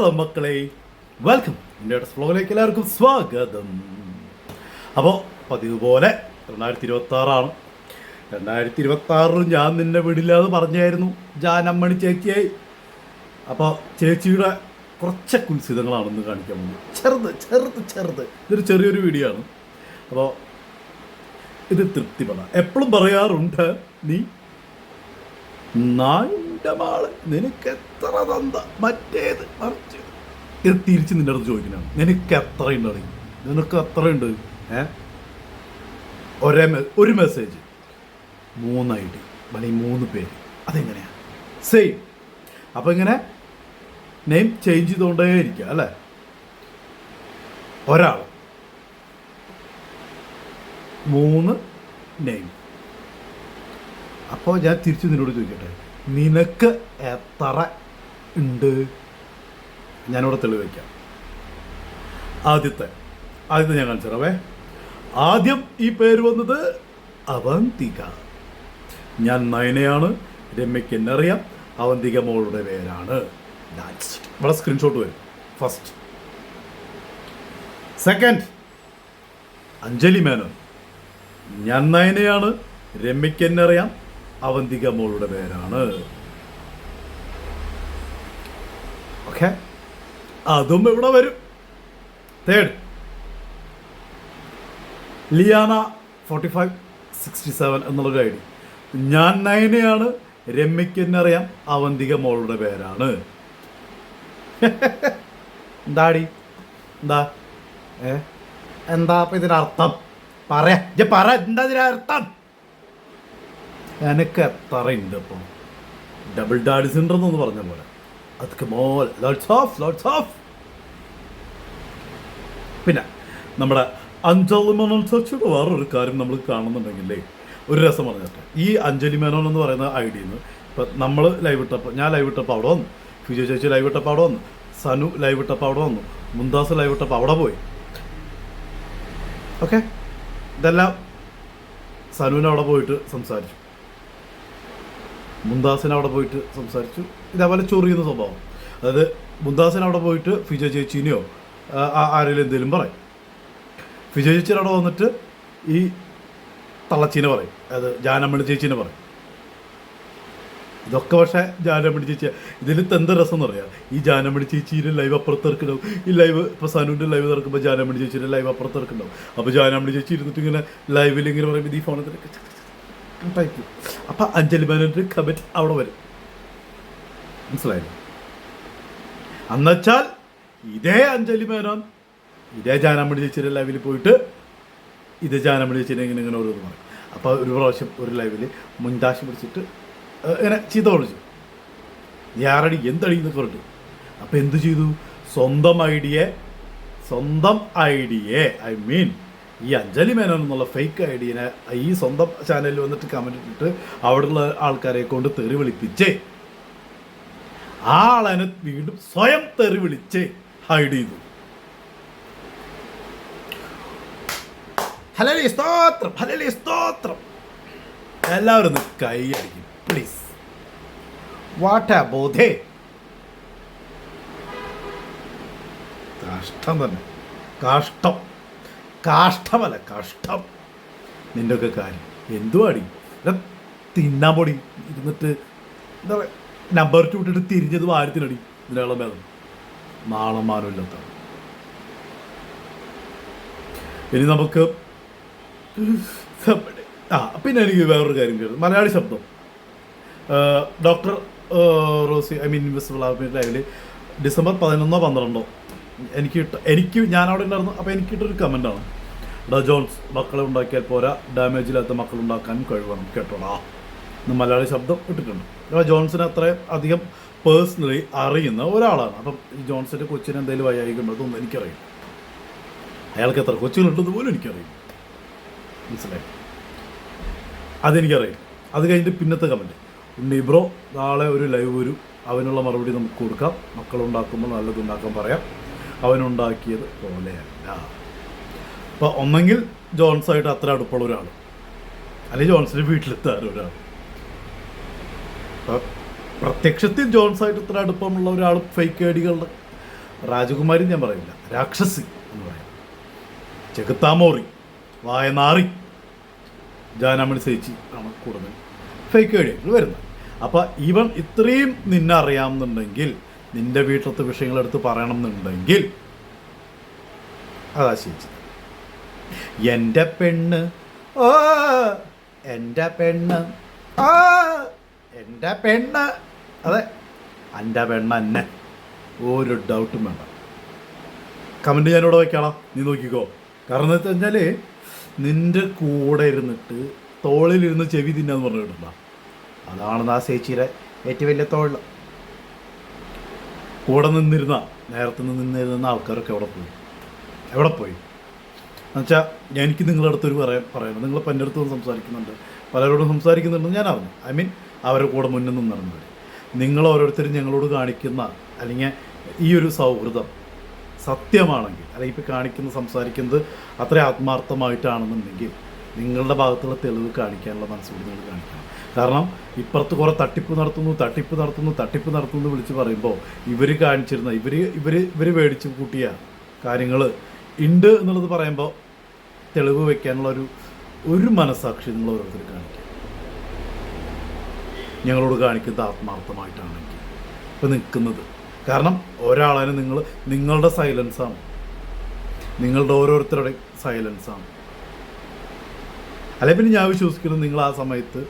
Hello മക്കളെ. Welcome എന്റെ വ്ലോഗിലേക്ക് എല്ലാവർക്കും സ്വാഗതം. അപ്പോൾ പതിവ് പോലെ രണ്ടായിരത്തി ഇരുപത്തി ആറാണ് രണ്ടായിരത്തി ഇരുപത്തി ആറിൽ ഞാൻ നിന്നെ വിടില്ല എന്ന് പറഞ്ഞായിരുന്നു ജാനമ്മണി ചേച്ചിയായി. അപ്പോൾ ചേച്ചിയുടെ കുറച്ച് കുൽസിതങ്ങളാണെന്ന് കാണിക്കാൻ പോകുന്നത് ചെറുത് ചെറുത് ചെറുത്. ഇതൊരു ചെറിയൊരു വീഡിയോ ആണ്. അപ്പോൾ ഇത് തൃപ്തിപ്പെടാം. എപ്പോഴും പറയാറുണ്ട് നീ നായിന്റെ മാൾ. നിനക്ക് എത്ര തന്ത? മറ്റേത് മറിച്ച്. ഇത് തിരിച്ച് നിന്റെ അടുത്ത് ചോദിക്കണം നിനക്ക് എത്ര ഉണ്ട് നിനക്ക് എത്ര ഉണ്ട് ഏ? ഒരേ ഒരു മെസ്സേജ് മൂന്ന് ഐ അല്ലെങ്കിൽ മൂന്ന് പേര്. അതെങ്ങനെയാണ് സെയിം അപ്പോൾ ഇങ്ങനെ നെയിം ചേഞ്ച് ചെയ്തുകൊണ്ടേ ഇരിക്കുക അല്ലേ? ഒരാൾ മൂന്ന് നെയിം അപ്പോൾ ഞാൻ തിരിച്ച് നിന്നോട് ചോദിക്കട്ടെ? നിനക്ക് എത്ര ഉണ്ട്. ഞാനിവിടെ തെളിവയ്ക്കാം ആദ്യത്തെ ആദ്യത്തെ ഞാൻ കാണിച്ചറവേ ആദ്യം ഈ പേര് വന്നത് അവന്തിക. ഞാൻ നയനയാണ് രമ്യക്ക് എന്നെ അറിയാം അവന്തിക മോളുടെ പേരാണ്. ഇവിടെ സ്ക്രീൻഷോട്ട് വരും. ഫസ്റ്റ് സെക്കൻഡ് അഞ്ജലി മേനോൻ ഞാൻ നയനയാണ് രമ്യക്ക് എന്നെ അറിയാം അവന്തിക മോളുടെ പേരാണ്. ഓക്കെ? അതും ഇവിടെ വരും. Third. Liyana forty five sixty seven എന്നുള്ളൊരു ഐ ഡി. ഞാൻ നയനയാണ്. രമ്യയ്ക്ക് എന്നെ അറിയാം. അവന്തിക മോളുടെ പേരാണ്. എന്താടി എന്താ? ഏ? എന്താ അപ്പൊ ഇതിനർത്ഥം? പറയാ. പറ. എന്താ ഇതിനർത്ഥം? എനിക്ക് എത്ര ഉണ്ട് ഇപ്പോൾ ഡബിൾ ഡാഡി സിൻഡ്രം എന്ന് പറഞ്ഞ പോലെ. അതൊക്കെ മോൾ. ലോട്ട്സ് ഓഫ് ലോട്ട്സ് ഓഫ് പിന്നെ നമ്മുടെ അഞ്ജലി മേനോൻ ചർച്ചയുടെ വേറൊരു കാര്യം നമ്മൾ കാണുന്നുണ്ടെങ്കിലേ ഒരു രസം പറഞ്ഞിട്ട്. ഈ അഞ്ജലി മേനോൻ എന്ന് പറയുന്ന ഐ നിന്ന് ഇപ്പം നമ്മൾ ലൈവ് ഇട്ടപ്പോൾ ഞാൻ ലൈവ് ഇട്ടപ്പോൾ അവിടെ വന്നു. ഫിജോ ചേച്ചി ലൈവ് ഇട്ടപ്പോൾ അവിടെ വന്നു. സനു ലൈവ് ഇട്ടപ്പോൾ അവിടെ വന്നു. മുന്താസ് ലൈവ് ഇട്ടപ്പോൾ അവിടെ പോയി. ഓക്കെ ഇതെല്ലാം സനുവിന് അവിടെ പോയിട്ട് സംസാരിച്ചു. മുന്താസിന് അവിടെ പോയിട്ട് സംസാരിച്ചു. ഇതേപോലെ ചൊറിയുന്ന സ്വഭാവം. അതായത് മുന്താസിന് അവിടെ പോയിട്ട് ഫിജ ചേച്ചീനെയോ ആരെങ്കിലും എന്തെങ്കിലും പറയും. ഫിജ ചേച്ചിയുടെ അവിടെ വന്നിട്ട് ഈ തള്ളച്ചീനെ പറയും. അതായത് ജാനമ്മണി ചേച്ചീനെ പറയും. ഇതൊക്കെ പക്ഷേ ജാനമ്മണി ചേച്ചി ഇതിൽ എന്ത് രസം എന്ന് പറയാം ഈ ജാനമ്മണി ചേച്ചിയുടെ ലൈവ് അപ്പുറത്ത് ഇറക്കുന്നുണ്ടാവും ഈ ലൈവ് ഇപ്പോൾ സനുവിന്റെ ലൈവ് ഇറക്കുമ്പോൾ ജാനമ്മണി ചേച്ചിയുടെ ലൈവ് അപ്പുറത്ത് ഇറക്കുന്നുണ്ടാവും അപ്പോൾ ജാനമ്മണി ചേച്ചി ഇരുന്നിട്ട് ഇങ്ങനെ ലൈവിൽ ഇങ്ങനെ പറയുമ്പോൾ ഈ ഫോണിൽ ടൈപ്പ് അപ്പം അഞ്ജലി മേനോന്റെ കമന്റ് അവിടെ വരും. മനസ്സിലായില്ലേ? എന്നുവെച്ചാൽ ഇതേ അഞ്ജലി മേനോൻ ഇതേ ജാനമണി ചേച്ചിയുടെ ലൈവിൽ പോയിട്ട് ഇതേ ജാനമണി ചേച്ചിനെ ഇങ്ങനെ ഇങ്ങനെ ഓരോന്ന് പറയും. അപ്പോൾ ഒരു പ്രാവശ്യം ഒരു ലൈവിൽ മുൻതാശി പിടിച്ചിട്ട് ഇങ്ങനെ ചീത്ത വിളിച്ചു ആരടി എന്തടി എന്നൊക്കെ പറഞ്ഞു അപ്പോൾ എന്ത് ചെയ്തു? സ്വന്തം ഐഡിയെ സ്വന്തം ഐഡിയെ ഐ മീൻ ഈ അഞ്ജലി മേനോൻ എന്നുള്ള ഫേക്ക് ഐഡിയനെ ഈ സ്വന്തം ചാനലിൽ വന്നിട്ട് കമന്റ് ഇട്ടിട്ട് അവിടെയുള്ള ആൾക്കാരെ കൊണ്ട് തെറി വിളിപ്പിച്ചേ. ആളനെ വീണ്ടും സ്വയം തെറി വിളിച്ച് ഹൈഡ് ചെയ്തു. ഹലലി സ്തോത്രം ഹലലി സ്തോത്രം. എല്ലാവരും കൈ അടിക്കും പ്ലീസ് വാട്ട് ആ ബോധേ. കഷ്ടം തന്നെ കാഷ്ടം. കാഷ്ടമല്ല കഷ്ടം. നിന്റെയൊക്കെ കാര്യം. എന്തുവാടി അടി? തിന്നാൻ പൊടി. ഇരുന്നിട്ട് എന്താ പറയുക നമ്പർ ടു ഇട്ടിട്ട് തിരിഞ്ഞത് വാരത്തിനടി ഇതിനുള്ള ഭേദം നാളം മാനമില്ലാത്ത ഇനി നമുക്ക് ആ പിന്നെ എനിക്ക് വേറൊരു കാര്യം കേട്ടു. മലയാളി ശബ്ദം. ഡോക്ടർ റോസി ഐ മീൻ ഇൻവെസ്റ്റബിൾ ആർമിയുടെ ലൈവിൽ ഡിസംബർ പതിനൊന്നോ പന്ത്രണ്ടോ. എനിക്ക് എനിക്ക് ഞാൻ അവിടെ ഉണ്ടായിരുന്നു അപ്പോൾ എനിക്ക് കിട്ടൊരു കമന്റാണ് ഡാ ജോൺസ് മക്കളെ ഉണ്ടാക്കിയാൽ പോരാ ഡാമേജ് ഇല്ലാത്ത മക്കൾ ഉണ്ടാക്കാനും കഴിവണം കേട്ടോടാ. എന്ന് മലയാളി ശബ്ദം ഇട്ടിട്ടുണ്ട്. അപ്പോൾ ജോൺസിനെ അത്രയും അധികം പേഴ്സണലി അറിയുന്ന ഒരാളാണ്. അപ്പം ഈ ജോൺസിന്റെ കൊച്ചിന് എന്തെങ്കിലും വയ്യായിക്കുണ്ടോ അതൊന്നും എനിക്കറിയും അയാൾക്ക് എത്ര കൊച്ചുകളുണ്ടെന്ന് പോലും എനിക്കറിയും മനസ്സിലായി? അതെനിക്കറിയാം അത് കഴിഞ്ഞിട്ട് പിന്നത്തെ കമന്റ് ഉണ്ണി ബ്രോ നാളെ ഒരു ലൈവ് വരും. അവനുള്ള മറുപടി നമുക്ക് കൊടുക്കാം. മക്കളുണ്ടാക്കുമ്പോൾ നല്ലതുണ്ടാക്കാൻ പറയാം. അവനുണ്ടാക്കിയത് പോലെയല്ല. അപ്പോൾ ഒന്നെങ്കിൽ ജോൺസായിട്ട് അത്ര അടുപ്പുള്ള ഒരാൾ. അല്ലെങ്കിൽ ജോൺസിന്റെ വീട്ടിലെത്താൻ ഒരാൾ. പ്രത്യക്ഷത്തിൽ ജോൺസായിട്ട് ഇത്ര അടുപ്പമുള്ള ഒരാൾ ഫേക്ക് ഐഡികളുടെ രാജകുമാരി ഞാൻ പറയില്ല. രാക്ഷസി എന്ന് പറയാം. ചെകുത്താമോറി വായനാറി ജാനാമണി സേച്ചി ആണ് കൂടുതൽ ഫേക്ക് ഐഡിയകൾ വരുന്നത്. അപ്പോൾ ഇവൻ ഇത്രയും നിന്നെ അറിയാമെന്നുണ്ടെങ്കിൽ നിന്റെ വീട്ടിലത്തെ വിഷയങ്ങളെടുത്ത് പറയണം എന്നുണ്ടെങ്കിൽ അതാ ശരി എന്റെ പെണ്ണ് ഓ എന്റെ പെണ്ണ് ഓ എന്റെ പെണ്ണ്. അതെ എന്റെ പെണ്ണ എന്നെ ഒരു ഡൗട്ടും വേണ്ട. കമന്റ് ഞാനിവിടെ വയ്ക്കാളാം നീ നോക്കിക്കോ. കാരണം എന്ന് വെച്ച് കഴിഞ്ഞാൽ നിന്റെ കൂടെ ഇരുന്നിട്ട് തോളിലിരുന്ന് ചെവി തിന്നാന്ന് പറഞ്ഞു കിട്ടുന്ന അതാണ് ആ ചേച്ചിയുടെ ഏറ്റവും വലിയ തോളിൽ കൂടെ നിന്നിരുന്ന നേരത്തെ നിന്നിരുന്ന ആൾക്കാരൊക്കെ എവിടെ പോയി? എവിടെ പോയി? എന്നുവെച്ചാൽ എനിക്ക് നിങ്ങളുടെ അടുത്തൊരു പറയാൻ പറയണം നിങ്ങളിപ്പോൾ എന്റെ അടുത്ത് വന്ന് സംസാരിക്കുന്നുണ്ട്. പലരോടും സംസാരിക്കുന്നുണ്ടെന്ന് ഞാൻ അറിഞ്ഞു. ഐ മീൻ അവരുടെ കൂടെ മുന്നിൽ നിന്നിരുന്നത്. നിങ്ങൾ ഓരോരുത്തരും ഞങ്ങളോട് കാണിക്കുന്ന അല്ലെങ്കിൽ ഈ ഒരു സൗഹൃദം സത്യമാണെങ്കിൽ അല്ലെങ്കിൽ ഇപ്പോൾ കാണിക്കുന്ന സംസാരിക്കുന്നത് അത്ര ആത്മാർത്ഥമായിട്ടാണെന്നുണ്ടെങ്കിൽ നിങ്ങളുടെ ഭാഗത്തുള്ള തെളിവ് കാണിക്കാനുള്ള മനസ്സുകൂടി നിങ്ങൾ കാണിക്കണം. കാരണം ഇപ്പുറത്ത് കുറേ തട്ടിപ്പ് നടത്തുന്നു തട്ടിപ്പ് നടത്തുന്നു തട്ടിപ്പ് നടത്തുന്നു എന്ന് വിളിച്ച് പറയുമ്പോൾ ഇവർ കാണിച്ചിരുന്ന ഇവർ ഇവർ ഇവർ മേടിച്ച് കൂട്ടിയ കാര്യങ്ങൾ ഉണ്ട് എന്നുള്ളത് പറയുമ്പോൾ തെളിവ് വയ്ക്കാനുള്ള ഒരു ഒരു മനസാക്ഷി നിങ്ങൾ ഓരോരുത്തർ കാണിക്കുക. ഞങ്ങളോട് കാണിക്കുന്നത് ആത്മാർത്ഥമായിട്ടാണെങ്കിൽ ഇപ്പം നിൽക്കുന്നത്. കാരണം ഒരാളെ നിങ്ങൾ നിങ്ങളുടെ സൈലൻസാണ്. നിങ്ങളുടെ ഓരോരുത്തരുടെ സൈലൻസാണ്. അല്ലെ പിന്നെ ഞാൻ വിശ്വസിക്കുന്നു നിങ്ങൾ ആ സമയത്ത്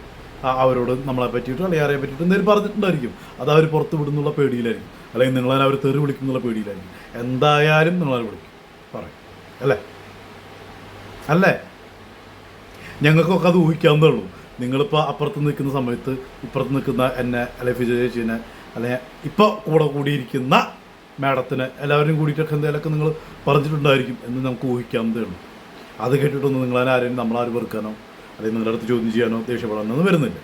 അവരോട് നമ്മളെ പറ്റിയിട്ട് അല്ലെങ്കിൽ ആരെ പറ്റിയിട്ട് എന്തെങ്കിലും പറഞ്ഞിട്ടുണ്ടായിരിക്കും. അത് അവർ പുറത്ത് വിടുന്നുള്ള പേടിയിലായിരിക്കും. അല്ലെങ്കിൽ നിങ്ങളെ അവർ തെറി വിളിക്കുന്നുള്ള പേടിയിലായിരിക്കും. എന്തായാലും നിങ്ങളെ വിളിക്കും. പറയും. അല്ലേ? അല്ലേ? ഞങ്ങൾക്കൊക്കെ അത് ഊഹിക്കാവുന്നേ ഉള്ളൂ. നിങ്ങളിപ്പോൾ അപ്പുറത്ത് നിൽക്കുന്ന സമയത്ത് ഇപ്പുറത്ത് നിൽക്കുന്ന എന്നെ അല്ലെ ഫിജ ചേച്ചീനെ അല്ലെ ഇപ്പോൾ കൂടെ കൂടിയിരിക്കുന്ന മാഡത്തിന് എല്ലാവരും കൂടിയിട്ടൊക്കെ എന്തെങ്കിലുമൊക്കെ നിങ്ങൾ പറഞ്ഞിട്ടുണ്ടായിരിക്കും എന്ന് നമുക്ക് ഊഹിക്കാവുന്നതേ ഉള്ളൂ. അത് കേട്ടിട്ടൊന്നും നിങ്ങളാരും ആരെയും നമ്മളാരും വെറുക്കാനോ അല്ലെങ്കിൽ നിങ്ങളുടെ അടുത്ത് ചോദ്യം ചെയ്യാനോ ദേഷ്യപ്പെടാനോ ഒന്നും വരുന്നില്ല.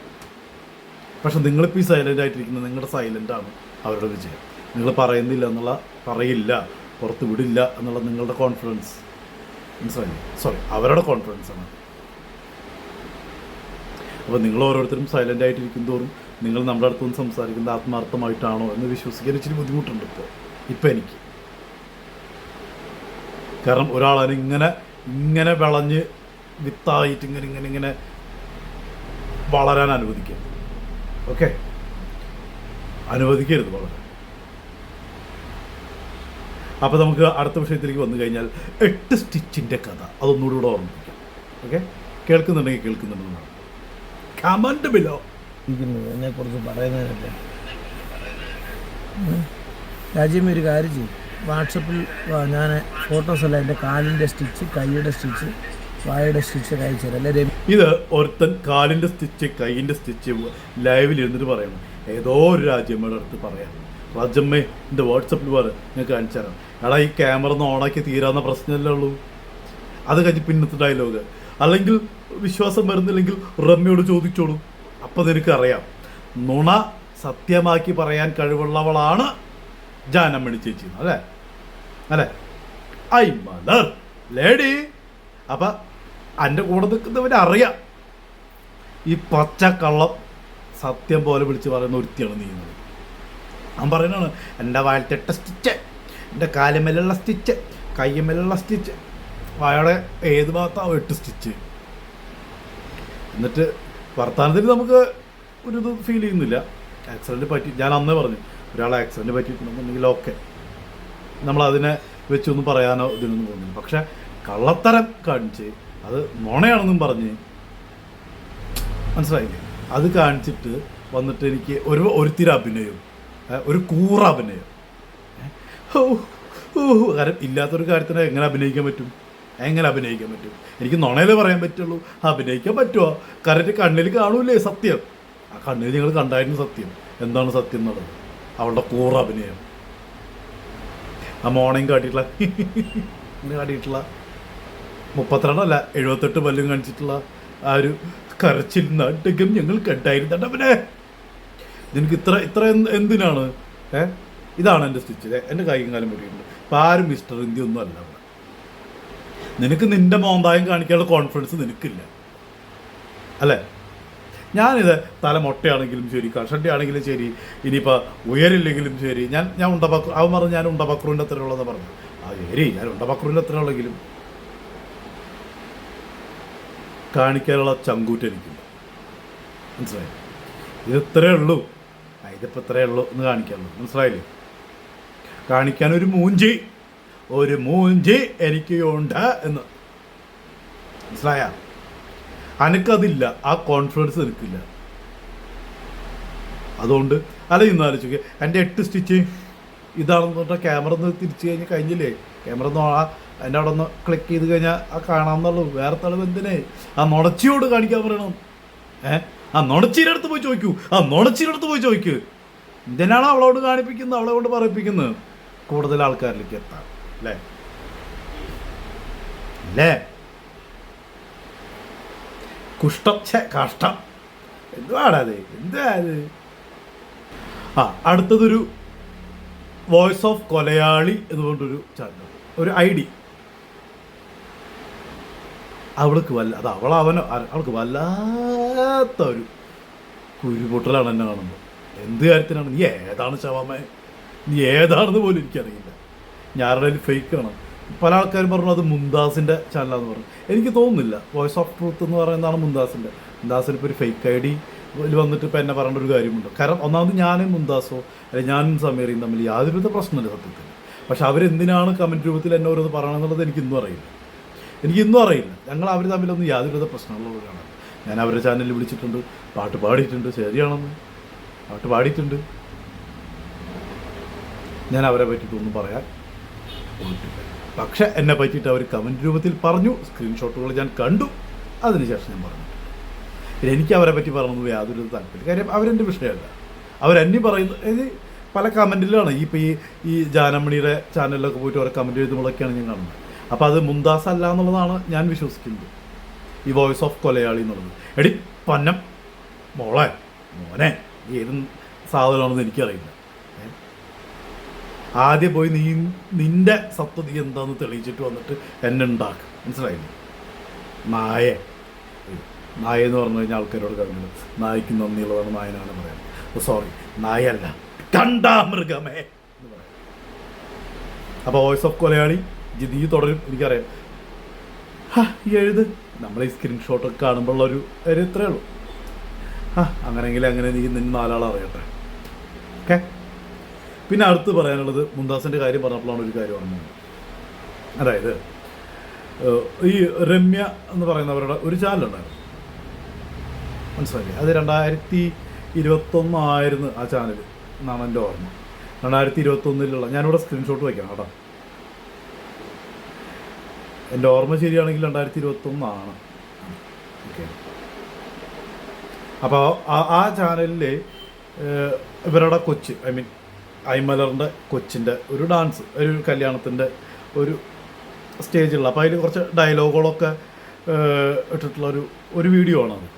പക്ഷെ നിങ്ങളിപ്പോൾ ഈ സൈലന്റ് ആയിട്ടിരിക്കുന്നത് നിങ്ങളുടെ സൈലന്റാണ് അവരുടെ വിജയം. നിങ്ങൾ പറയുന്നില്ല എന്നുള്ള പറയില്ല പുറത്ത് വിടില്ല എന്നുള്ള നിങ്ങളുടെ കോൺഫിഡൻസ് മനസ്സിലായി സോറി അവരുടെ കോൺഫിഡൻസ് ആണ്. അപ്പോൾ നിങ്ങൾ ഓരോരുത്തരും സൈലന്റ് ആയിട്ടിരിക്കും തോറും നിങ്ങൾ നമ്മുടെ അടുത്ത് നിന്ന് സംസാരിക്കുന്നത് ആത്മാർത്ഥമായിട്ടാണോ എന്ന് വിശ്വസിക്കാൻ ഇച്ചിരി ബുദ്ധിമുട്ടുണ്ട് ഇപ്പോൾ. ഇപ്പം എനിക്ക്. കാരണം ഒരാളെ ഇങ്ങനെ ഇങ്ങനെ വിളഞ്ഞ് വിത്തായിട്ട് ഇങ്ങനെ ഇങ്ങനെ ഇങ്ങനെ വളരാൻ അനുവദിക്കുക ഓക്കെ അനുവദിക്കരുത് വളരെ. അപ്പോൾ നമുക്ക് അടുത്ത വിഷയത്തിലേക്ക് വന്നു കഴിഞ്ഞാൽ എട്ട് സ്റ്റിച്ചിന്റെ കഥ. അതൊന്നുകൂടി കൂടെ ഓർമ്മിപ്പിക്കാം. ഓക്കെ കേൾക്കുന്നുണ്ടെങ്കിൽ കേൾക്കുന്നുണ്ടെന്ന് കമന്റ് ബിലോ ഇരിക്കുന്നു. എന്നെക്കുറിച്ച് പറയുന്നതിനല്ലേ ഉം. രാജ്യമേ ഒരു കാര്യം ചെയ്യും. വാട്സപ്പിൽ ഞാൻ ഫോട്ടോസ് അല്ല എന്റെ കാലിന്റെ സ്റ്റിച്ച് കൈയുടെ സ്റ്റിച്ച് വായുടെ സ്റ്റിച്ച് അല്ലെ ഇത് ഒരുത്തൻ കാലിന്റെ സ്റ്റിച്ച് കൈയിന്റെ സ്റ്റിച്ച് ലൈവിൽ ഇരുന്നിട്ട് പറയണം ഏതോ ഒരു രാജ്യമ്മയുടെ അടുത്ത് പറയാം. രാജമ്മേ എന്റെ വാട്സപ്പിൽ പറ ഞാൻ കാണിച്ചു തരാം. എടാ ഈ ക്യാമറ ഒന്ന് ഓണാക്കി തീരാവുന്ന പ്രശ്നമല്ലേ ഉള്ളൂ? അത് കഴിഞ്ഞ് പിന്നത്തെ ഡയലോഗ് അല്ലെങ്കിൽ വിശ്വാസം വരുന്നില്ലെങ്കിൽ റമ്മിയോട് ചോദിച്ചോളൂ. അപ്പം നിനക്ക് അറിയാം നുണ സത്യമാക്കി പറയാൻ കഴിവുള്ളവളാണ് ജാനമ്മണി ചേച്ചി അല്ലേ? അല്ലേ? I mother. ലേഡി അപ്പം എന്റെ കൂടെ നിൽക്കുന്നവന് അറിയാം. ഈ പച്ചക്കള്ളം സത്യം പോലെ വിളിച്ച് പറയുന്ന ഒരുത്തിയാണ് നീങ്ങുന്നത് ഞാൻ പറയുന്നതാണ് എന്റെ വാഴത്തിട്ട സ്റ്റിച്ച് എന്റെ കാലുമേലുള്ള സ്റ്റിച്ച് കയ്യുമേലുള്ള സ്റ്റിച്ച് വാഴയുടെ ഏത് ഭാഗത്താണ് എട്ട് സ്റ്റിച്ച് എന്നിട്ട് വർത്തമാനത്തിൽ നമുക്ക് ഒരു ഇത് ഫീൽ ചെയ്യുന്നില്ല. ആക്സിഡന്റ് പറ്റി ഞാൻ അന്നേ പറഞ്ഞു ഒരാൾ ആക്സിഡന്റ് പറ്റിയിട്ടുണ്ടെന്നുണ്ടെങ്കിൽ ഓക്കെ നമ്മളതിനെ വെച്ചൊന്നും പറയാനോ ഇതിനൊന്നും പോകുന്നില്ല. പക്ഷേ കള്ളത്തരം കാണിച്ച് അത് നുണയാണെന്നും പറഞ്ഞ് മനസ്സിലായില്ലേ? അത് കാണിച്ചിട്ട് വന്നിട്ട് എനിക്ക് ഒരു ഒരുത്തിര അഭിനയം ഒരു കൂറ അഭിനയം. കാരണം ഇല്ലാത്തൊരു കാര്യത്തിന് എങ്ങനെ അഭിനയിക്കാൻ പറ്റും? എങ്ങനെ അഭിനയിക്കാൻ പറ്റും? എനിക്ക് നുണയിലേ പറയാൻ പറ്റുള്ളൂ. അഭിനയിക്കാൻ പറ്റുമോ കറക്റ്റ് കണ്ണിൽ കാണൂലേ സത്യം. ആ കണ്ണിൽ നിങ്ങൾ കണ്ടായിരുന്നു സത്യം. എന്താണ് സത്യം എന്നുള്ളത്? അവളുടെ കൂറ അഭിനയം. ആ മോർണിംഗ് കാട്ടിയിട്ടുള്ള കാട്ടിയിട്ടുള്ള മുപ്പത്തിരണ്ടല്ല എഴുപത്തെട്ട് പല്ലും കാണിച്ചിട്ടുള്ള ആ ഒരു കരച്ചിൽ നാട്ടകം ഞങ്ങൾ കണ്ടായിരുന്നവനെ നിനക്ക് ഇത്ര ഇത്ര എന്തിനാണ്? ഏ? ഇതാണ് എന്റെ സ്റ്റിച്ച്. എന്റെ കൈയും കാലം പൊടിയുണ്ട് ഇപ്പം ആരും മിസ്റ്റർ ഇന്ത്യ ഒന്നും അല്ല അവിടെ. നിനക്ക് നിന്റെ മോന്തായം കാണിക്കാനുള്ള കോൺഫിഡൻസ് നിനക്കില്ല. അല്ലേ? ഞാനിത് തല മൊട്ടയാണെങ്കിലും ശരി കഷണ്ടി ആണെങ്കിലും ശരി ഇനിയിപ്പോൾ ഉയരില്ലെങ്കിലും ശരി. ഞാൻ ഞാൻ ഉണ്ടബക്രു അവൻ പറഞ്ഞു ഞാൻ ഉണ്ടബക്രുവിന്റെ അത്രയുള്ളതെന്ന് പറഞ്ഞു. ആ ശരി ഞാൻ ഉണ്ടബക്രുവിന്റെ അത്ര ഉള്ളെങ്കിലും കാണിക്കാനുള്ള ചങ്കൂറ്റ് എനിക്കില്ല മനസ്സിലായി? ഇത് ഇത്രയേ ഉള്ളൂ ഇതിപ്പോൾ ഇത്രയേ ഉള്ളൂ എന്ന് കാണിക്കാനുള്ളൂ. മനസ്സിലായില്ലേ? കാണിക്കാൻ ഒരു മൂഞ്ചി. ഒരു മൂഞ്ചി എനിക്ക് ഉണ്ട് എന്ന്. മനസ്സിലായ? അനക്കതില്ല. ആ കോൺഫിഡൻസ് എനിക്കില്ല അതുകൊണ്ട് അല്ല ഇന്ന് ആലോചിക്കുക എന്റെ എട്ട് സ്റ്റിച്ച് ഇതാണെന്ന് പറഞ്ഞാൽ ക്യാമറ ഒന്ന് തിരിച്ചു കഴിഞ്ഞ് കഴിഞ്ഞില്ലേ? ക്യാമറ ഒന്ന് ആ എന്റെ അവിടെ ഒന്ന് ക്ലിക്ക് ചെയ്ത് കഴിഞ്ഞാൽ ആ കാണാമെന്നുള്ളൂ വേറെ തെളിവ് എന്തിനേ? ആ നുണച്ചിയോട് കാണിക്കാൻ പറയണം. ഏ? ആ നുണച്ചീരുടെ അടുത്ത് പോയി ചോദിക്കൂ. ആ നുണച്ചീരുടെ അടുത്ത് പോയി ചോദിക്കൂ. എന്തിനാണ് അവളോട് കാണിപ്പിക്കുന്നത്? അവളെ കൊണ്ട് പറയിപ്പിക്കുന്നത്? കൂടുതൽ ആൾക്കാരിലേക്ക് എത്താൻ അല്ലേ? അല്ലേ? കുഷ്ടം ഛേ കഷ്ടം. എന്തുവാടാ അത് എന്താ അത് ആ അടുത്തതൊരു വോയിസ് ഓഫ് കൊലയാളി എന്ന് പറഞ്ഞൊരു ചാനൽ ഒരു ഐ ഡി. അവൾക്ക് വല്ല അത് അവൾ അവനോ അവൾക്ക് വല്ലാത്ത ഒരു കുരുപൊട്ടലാണ് എന്നെ കാണുമ്പോൾ എന്ത് കാര്യത്തിനാണ്? നീ ഏതാണ് ശവമേ നീ ഏതാണെന്ന് പോലും എനിക്കറിയില്ല. ഞാരുടെ ഫേക്ക് ആണ്? പല ആൾക്കാരും പറഞ്ഞു അത് മുന്താസിന്റെ ചാനലാന്ന് പറഞ്ഞു. എനിക്ക് തോന്നുന്നില്ല. വോയിസ് ഓഫ് ട്രൂത്ത് എന്ന് പറയുന്നതാണ് മുന്താസിന്റെ മുന്താസിന് ഇപ്പോൾ ഒരു ഫേക്ക് ഐ ഡി വന്നിട്ട് ഇപ്പോൾ എന്നെ പറയേണ്ട ഒരു കാര്യമുണ്ട്. കാരണം ഒന്നാമത് ഞാനും മുന്താസോ അല്ലെങ്കിൽ ഞാനും സമീറയും തമ്മിൽ യാതൊരുവിധ പ്രശ്നമില്ല സത്യത്തിൽ. പക്ഷെ അവരെന്തിനാണ് കമന്റ് രൂപത്തിൽ എന്നെ ഓരോന്ന് പറയണമെന്നുള്ളത് എനിക്കിന്നും അറിയില്ല. എനിക്കിന്നും അറിയില്ല. ഞങ്ങൾ അവർ തമ്മിലൊന്നും യാതൊരുവിധ പ്രശ്നമുള്ളവരാണ് ഞാൻ അവരുടെ ചാനലിൽ വിളിച്ചിട്ടുണ്ട്. പാട്ട് പാടിയിട്ടുണ്ട്. ശരിയാണെന്ന്. പാട്ട് പാടിയിട്ടുണ്ട്. ഞാൻ അവരെ പറ്റിയിട്ടൊന്നും പറയാൻ പക്ഷെ എന്നെ പറ്റിയിട്ട് അവർ കമന്റ് രൂപത്തിൽ പറഞ്ഞു. സ്ക്രീൻഷോട്ടുകൾ ഞാൻ കണ്ടു. അതിനുശേഷം ഞാൻ പറഞ്ഞു. പിന്നെ എനിക്ക് അവരെ പറ്റി പറയുന്നത് യാതൊരു താല്പര്യം കാര്യം അവരെന്റെ വിഷയമല്ല. അവരെന്നെ പറയുന്നത് ഇത് പല കമന്റിലാണ് ഈ ഇപ്പോൾ ഈ ഈ ജാനമണിയുടെ ചാനലിലൊക്കെ പോയിട്ട് ഓരോ കമന്റ് എഴുതുമ്പോഴൊക്കെയാണ് ഞാൻ കാണുന്നത്. അപ്പോൾ അത് മുന്താസ് അല്ല എന്നുള്ളതാണ് ഞാൻ വിശ്വസിക്കുന്നത്. ഈ വോയിസ് ഓഫ് കൊലയാളി എന്നുള്ളത്. എടി പന്നം. മോളെ മോനെ ഏത് സാധനമാണെന്ന് എനിക്കറിയില്ല? ആദ്യം പോയി നീ നിന്റെ സത്വതി എന്താന്ന് തെളിയിച്ചിട്ട് വന്നിട്ട് എന്നെ ഉണ്ടാക്കും. മനസ്സിലായില്ലേ? നായ. നായ എന്ന് പറഞ്ഞു കഴിഞ്ഞാൽ ആൾക്കാരോട് കഴിഞ്ഞു നായ്ക്ക് നന്ദിയുള്ളതാണ് നായനാണ് പറയുന്നത് സോറി നായല്ല കണ്ടാമൃഗമേ എന്ന് പറയാം. അപ്പോൾ വോയിസ് ഓഫ് കൊലയാളി ജിതി തുടരും. എനിക്കറിയാം. ഈ എഴുത്. നമ്മൾ ഈ സ്ക്രീൻഷോട്ടൊക്കെ കാണുമ്പോഴുള്ള ഒരു കാര്യം ഇത്രയേ ഉള്ളൂ. ആ അങ്ങനെയെങ്കിൽ അങ്ങനെ നീ നിന്ന് നാലാളെ അറിയട്ടെ. ഓക്കെ? പിന്നെ അടുത്ത് പറയാനുള്ളത് മുന്താസിന്റെ കാര്യം പറഞ്ഞപ്പോഴാണ് ഒരു കാര്യം പറഞ്ഞത് അതായത് ഈ രമ്യ എന്ന് പറയുന്നവരുടെ ഒരു ചാനലുണ്ടായിരുന്നു മനസ്സിലായി അത് രണ്ടായിരത്തി ഇരുപത്തൊന്നായിരുന്നു ആ ചാനൽ എന്നാണ് എന്റെ ഓർമ്മ. രണ്ടായിരത്തി ഇരുപത്തൊന്നിലുള്ള ഞാനിവിടെ സ്ക്രീൻഷോട്ട് വയ്ക്കണം കേട്ടോ. എന്റെ ഓർമ്മ ശരിയാണെങ്കിൽ രണ്ടായിരത്തി ഇരുപത്തൊന്നാണ് ഓക്കെ. അപ്പോൾ ആ ചാനലിൽ ഇവരുടെ കൊച്ച് ഐ മീൻ ഐമലറിന്റെ കൊച്ചിന്റെ ഒരു ഡാൻസ് ഒരു കല്യാണത്തിന്റെ ഒരു സ്റ്റേജുള്ള അപ്പോൾ അതിൽ കുറച്ച് ഡയലോഗുകളൊക്കെ ഇട്ടിട്ടുള്ള ഒരു ഒരു വീഡിയോ ആണത്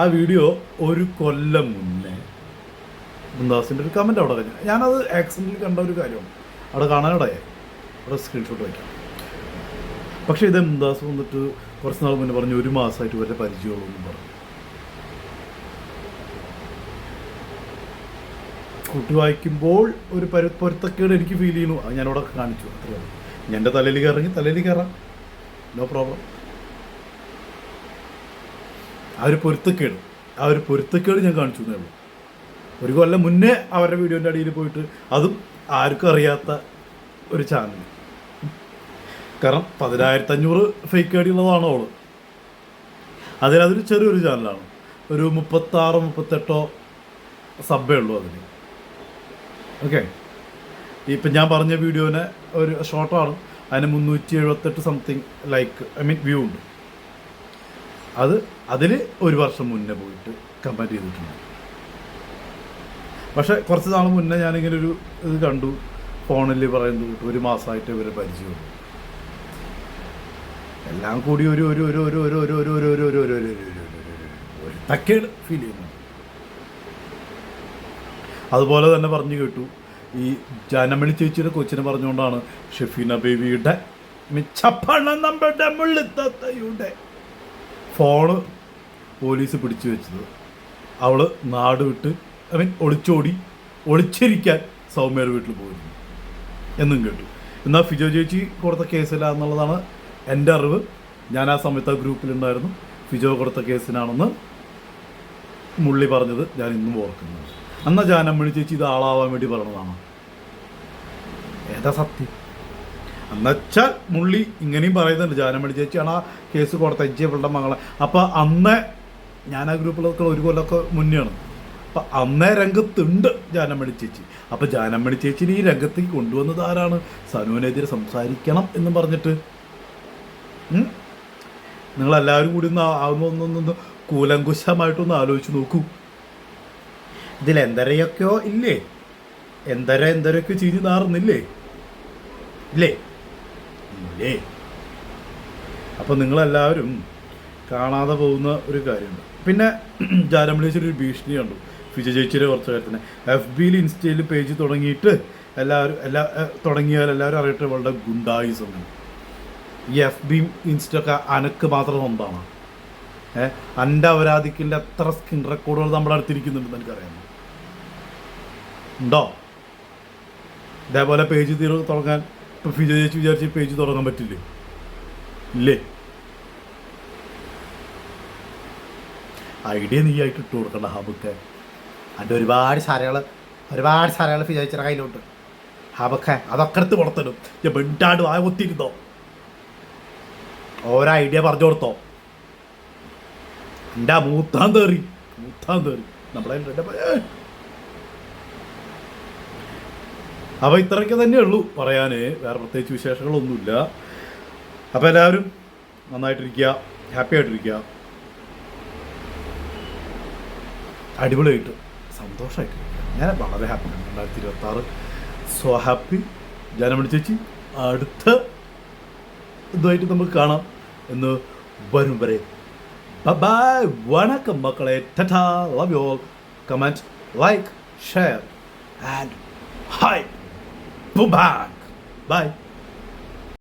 ആ വീഡിയോ ഒരു കൊല്ലം മുന്നേ മുന്താസിന്റെ ഒരു കമന്റ് അവിടെ കഴിഞ്ഞു ഞാനത് ആക്സിഡന്റിൽ കണ്ട ഒരു കാര്യമാണ്. അവിടെ കാണാനിടയായി. അവിടെ സ്ക്രീൻഷോട്ട് വയ്ക്കാം. പക്ഷേ ഇത് മുന്താസ് വന്നിട്ട് കുറച്ച് നാൾ മുന്നേ പറഞ്ഞു ഒരു മാസമായിട്ട് ഇവരുടെ പരിചയമുള്ളൂ എന്ന് പറഞ്ഞു. കൂട്ടി വായിക്കുമ്പോൾ ഒരു പരു പൊരുത്തക്കേട് എനിക്ക് ഫീൽ ചെയ്യുന്നു. അത് ഞാനിവിടെ കാണിച്ചു അത്രേ ഉള്ളൂ. ഞാൻ എന്റെ തലയിൽ കയറങ്ങി തലയിൽ കയറാം. നോ പ്രോബ്ലം ആ ഒരു പൊരുത്തക്കേട് ആ ഒരു പൊരുത്തക്കേട് ഞാൻ കാണിച്ചു എന്നേ ഉള്ളൂ. ഒരു കൊല്ലം മുന്നേ അവരുടെ വീഡിയോന്റെ അടിയിൽ പോയിട്ട് അതും ആർക്കും അറിയാത്ത ഒരു ചാനൽ കാരണം പതിനായിരത്തി അഞ്ഞൂറ് ഫേക്ക് ഐ ഡി ഉള്ളതാണ് അവൾ അതിലതൊരു ചെറിയൊരു ചാനലാണ് ഒരു മുപ്പത്താറോ മുപ്പത്തെട്ടോ സബ്ബേ ഉള്ളൂ അതിന്. ഓക്കെ ഇപ്പം ഞാൻ പറഞ്ഞ വീഡിയോനെ ഒരു ഷോർട്ടാണ് അതിന് മുന്നൂറ്റി എഴുപത്തെട്ട് something like I mean view ഉണ്ട്. അത് അതിൽ ഒരു വർഷം മുന്നേ പോയിട്ട് കമ്പയർ ചെയ്തിട്ടുണ്ട്. പക്ഷെ കുറച്ച് നാൾ മുന്നേ ഞാനിങ്ങനെ ഒരു ഇത് കണ്ടു. ഫോണിൽ പറയുന്നത് ഒരു മാസമായിട്ട് ഇവരെ പരിചയമുള്ളൂ എല്ലാം കൂടി ഒരു ഒരു ഒരു ഒരു ഒരു ഒരു ഒരു ഒരു ഒരു ഒരു ഒരു ഒരു ഒരു തക്കേട് ഫീൽ ചെയ്യുന്നു അതുപോലെ തന്നെ പറഞ്ഞു കേട്ടു ഈ ജാനമണി ചേച്ചിയുടെ കൊച്ചിനെ പറഞ്ഞുകൊണ്ടാണ് ഷെഫീന ബേബിയുടെ മിച്ചപ്പണം നമ്മുടെ മുള്ളിത്തത്തയുടെ ഫോണ് പോലീസ് പിടിച്ചു വെച്ചത് അവൾ നാട് വിട്ട് ഐ മീൻ ഒളിച്ചോടി ഒളിച്ചിരിക്കാൻ സൗമ്യയുടെ വീട്ടിൽ പോയിരുന്നു എന്നും കേട്ടു എന്നാൽ ഫിജോ ചേച്ചി കൊടുത്ത കേസില്ല എന്നുള്ളതാണ് എന്റെ അറിവ്. ഞാൻ ആ സമയത്ത് ആ ഗ്രൂപ്പിലുണ്ടായിരുന്നു ഫിജോ കൊടുത്ത കേസിനാണെന്ന് മുള്ളി പറഞ്ഞത് ഞാൻ ഇന്നും ഓർക്കുന്നു. അന്ന ജാനമ്മണി ചേച്ചി ഇത് ആളാവാൻ വേണ്ടി പറഞ്ഞതാണ്. ഏതാ സത്യം? എന്നുവെച്ചാൽ മുള്ളി ഇങ്ങനെയും പറയുന്നുണ്ട്. ജാനമണി ചേച്ചിയാണ് ആ കേസ് കൊടുത്ത എജ്ജി ഇവളുടെ മകളെ. അപ്പം അന്ന് ഞാൻ ആ ഗ്രൂപ്പിലൊക്കെ ഒരു കൊല്ലമൊക്കെ മുന്നെയാണ്. അപ്പം അന്നേ രംഗത്തുണ്ട് ജാനമണി ചേച്ചി. അപ്പം ജാനമണി ചേച്ചിനെ ഈ രംഗത്തേക്ക് കൊണ്ടുവന്നത് ആരാണ്? സനുവിനെതിരെ സംസാരിക്കണം എന്നും പറഞ്ഞിട്ട്? നിങ്ങളെല്ലാവരും കൂടി ഒന്ന് ഒന്നൊന്നൊന്ന് ഒന്ന് ഒന്ന് ഒന്ന് കൂലങ്കുശമായിട്ടൊന്ന് ആലോചിച്ച് നോക്കൂ. ഇതിൽ എന്തരയൊക്കെയോ ഇല്ലേ? എന്തര എന്തരൊക്കെ ചീഞ്ഞ് നാറുന്നില്ലേ? ഇല്ലേ? ഇല്ലേ? അപ്പോൾ നിങ്ങളെല്ലാവരും കാണാതെ പോകുന്ന ഒരു കാര്യമുണ്ട്. പിന്നെ ജാരമളേശ്വരി ഒരു ഭീഷണി കണ്ടു. ഫിജ ചേച്ചിയുടെ കുറച്ച് കാര്യത്തിന്. എഫ് ബിയിൽ ഇൻസ്റ്റയിൽ പേജ് തുടങ്ങിയിട്ട് എല്ലാവരും എല്ലാ തുടങ്ങിയാൽ എല്ലാവരും അറിയട്ടെ ഇവളുടെ ഗുണ്ടായിസം എഫ് ബി ഇൻസ്റ്റൊക്കെ അനക്ക് മാത്രം സ്വന്തമാണ്. ഏഹ് എന്റെ അപരാധിക്കിന്റെ എത്ര സ്കിൻ റെക്കോർഡുകൾ നമ്മുടെ അടുത്തിരിക്കുന്നുണ്ടെന്ന് എനിക്കറിയാമോ ഉണ്ടോ? ഇതേപോലെ പേജ് തീർ തുടങ്ങാൻ ഇപ്പം ഫിജ ചേച്ചി വിചാരിച്ച് പേജ് തുടങ്ങാൻ പറ്റില്ലേ? ഇല്ലേ? ഐഡിയ നീ ആയിട്ട് ഇട്ട് കൊടുക്കണ്ട ഹബൊക്കെ. അതിന്റെ ഒരുപാട് സാരകൾ ഒരുപാട് സാരകൾ ഫിജ ചേച്ചിയുടെ കയ്യിലുണ്ട്. ഹബൊക്കെ അതൊക്കെ എടുത്ത് പുറത്തിടും. ബെണ്ടാണ്ട് വായ ഒത്തിരുന്നോ ഓരോ ഐഡിയ പറഞ്ഞു കൊടുത്തോ. എന്റെ മൂത്താൻ തേറി മൂത്താൻ തേറി. നമ്മളെ അപ്പൊ ഇത്രയൊക്കെ തന്നെ ഉള്ളൂ പറയാൻ വേറെ പ്രത്യേകിച്ച് വിശേഷങ്ങളൊന്നുമില്ല. അപ്പോൾ എല്ലാവരും നന്നായിട്ടിരിക്കുക ഹാപ്പി ആയിട്ടിരിക്കുക. അടിപൊളിയായിട്ട് സന്തോഷമായിട്ട് ഞാൻ വളരെ ഹാപ്പിയാണ് രണ്ടായിരത്തി ഇരുപത്തി ആറ് സോ ഹാപ്പി ജാനമണി ചേച്ചി അടുത്ത ഇതുമായിട്ട് നമുക്ക് കാണാം. എന്ന് വരും വരെ. ബൈ വണക്കം മക്കളെ. Tata love you all comment like share and high ബാക്ക് ബൈ